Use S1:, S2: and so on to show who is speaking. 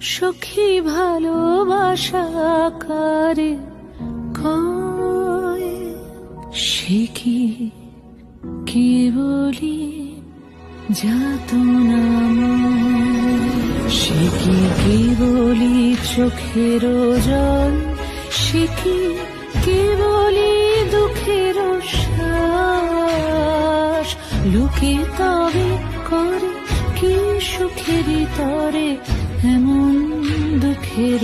S1: সখী ভালোবাসা কয়, সে কি কেবলি যাত সে কি কেবলি চোখের জল সে কি বলি দুঃখের লোকে তবে করে কি সুখেরই তরে এমন দুঃখের